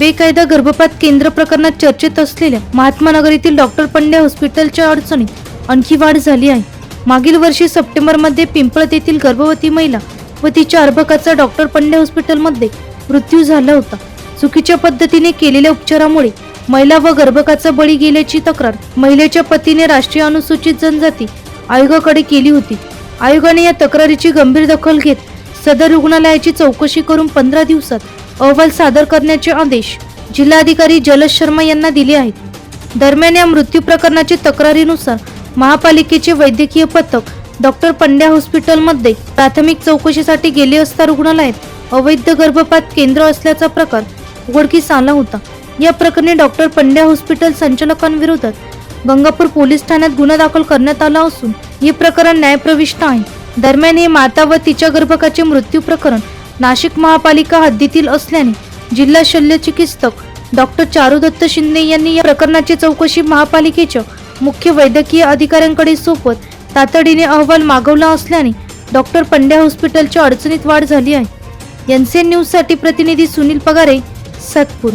बेकायदा गर्भपात केंद्र प्रकरणात चर्चेत असलेल्या महात्मा नगर येथील डॉक्टर पंड्या हॉस्पिटलच्या अडचणीत आणखी वाढ झाली आहे. मागील वर्षी सप्टेंबरमध्ये पिंपळत येथील गर्भवती महिला व तिच्या अर्भकाचा डॉक्टर पंडे हॉस्पिटलमध्ये मृत्यू झाला होता. चुकीच्या पद्धतीने केलेल्या उपचारामुळे महिला व गर्भकाचा बळी गेल्याची तक्रार महिलेच्या पतीने राष्ट्रीय अनुसूचित जनजाती आयोगाकडे केली होती. आयोगाने या तक्रारीची गंभीर दखल घेत सदर रुग्णालयाची चौकशी करून पंधरा दिवसात अहवाल सादर करण्याचे आदेश जिल्हाधिकारी जलज शर्मा यांना दिले आहेत. दरम्यान या मृत्यू प्रकरणाची तक्रारीनुसार महापालिकेचे वैद्यकीय पथक डॉक्टर पंड्या हॉस्पिटलमध्ये प्राथमिक चौकशीसाठी गेले असता रुग्णालयात अवैध गर्भपात केंद्र असल्याचा प्रकार उघडकीस आला होता. या प्रकरणी डॉक्टर पंड्या हॉस्पिटल संचालकांविरोधात गंगापूर पोलीस ठाण्यात गुन्हा दाखल करण्यात आला असून हे प्रकरण न्यायप्रविष्ट आहे. दरम्यान हे माता व तिच्या गर्भकाचे मृत्यू प्रकरण नाशिक महापालिका हद्दीतील असल्याने जिल्हा शल्य चिकित्सक डॉक्टर चारुदत्त शिंदे यांनी या प्रकरणाची चौकशी महापालिकेच्या मुख्य वैद्यकीय अधिकाऱ्यांकडे सोबत तातडीने अहवाल मागवला असल्याने डॉक्टर पंड्या हॉस्पिटलच्या अडचणीत वाढ झाली आहे. एन न्यूजसाठी प्रतिनिधी सुनील पगारे सातपूर.